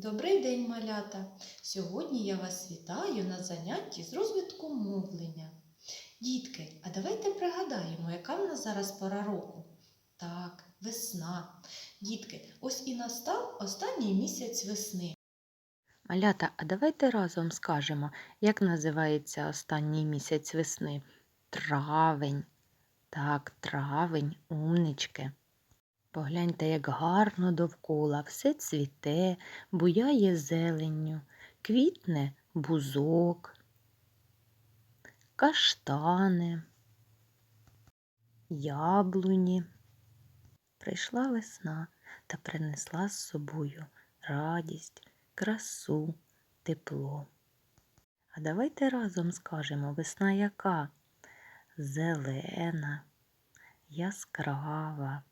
Добрий день, малята! Сьогодні я вас вітаю на занятті з розвитку мовлення. Дітки, а давайте пригадаємо, яка в нас зараз пора року. Так, весна. Дітки, ось і настав останній місяць весни. Малята, а давайте разом скажемо, як називається останній місяць весни? Травень. Так, травень, умнички. Погляньте, як гарно довкола, все цвіте, буяє зеленню, квітне бузок, каштани, яблуні. Прийшла весна та принесла з собою радість, красу, тепло. А давайте разом скажемо весна яка? Зелена, яскрава,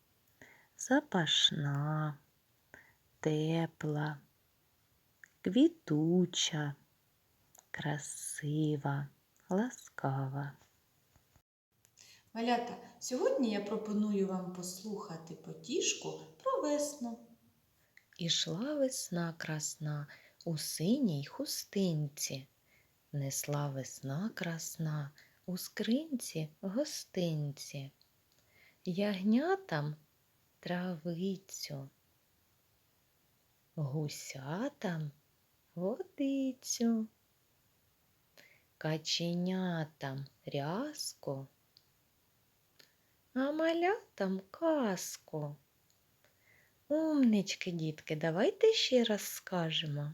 запашна, тепла, квітуча, красива, ласкава. Малята, сьогодні я пропоную вам послухати потішку про весну. Ішла весна красна у синій хустинці, несла весна красна у скринці гостинці, ягнятам травицю, гусятам водицю, каченятам рязку, а малятам казку. Умнички, дітки, давайте ще раз скажемо.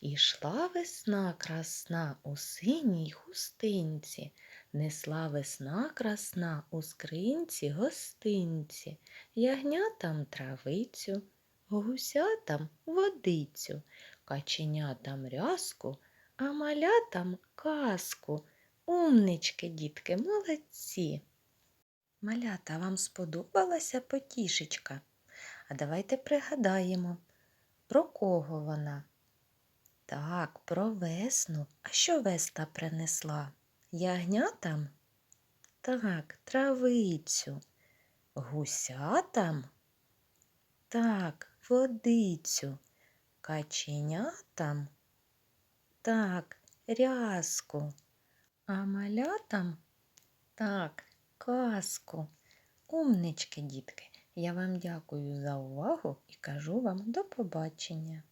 Ішла весна красна у синій хустинці, несла весна красна у скринці гостинці, ягнятам травицю, гусятам водицю, каченятам рязку, а малятам казку. Умнички, дітки, молодці. Малята, вам сподобалася потішечка? А давайте пригадаємо, про кого вона? Так, про весну. А що весна принесла? Ягнятам? Так, травицю. Гусятам? Так, водицю. Каченятам? Так, рязку. А малятам? Так, казку. Умнички, дітки. Я вам дякую за увагу і кажу вам до побачення.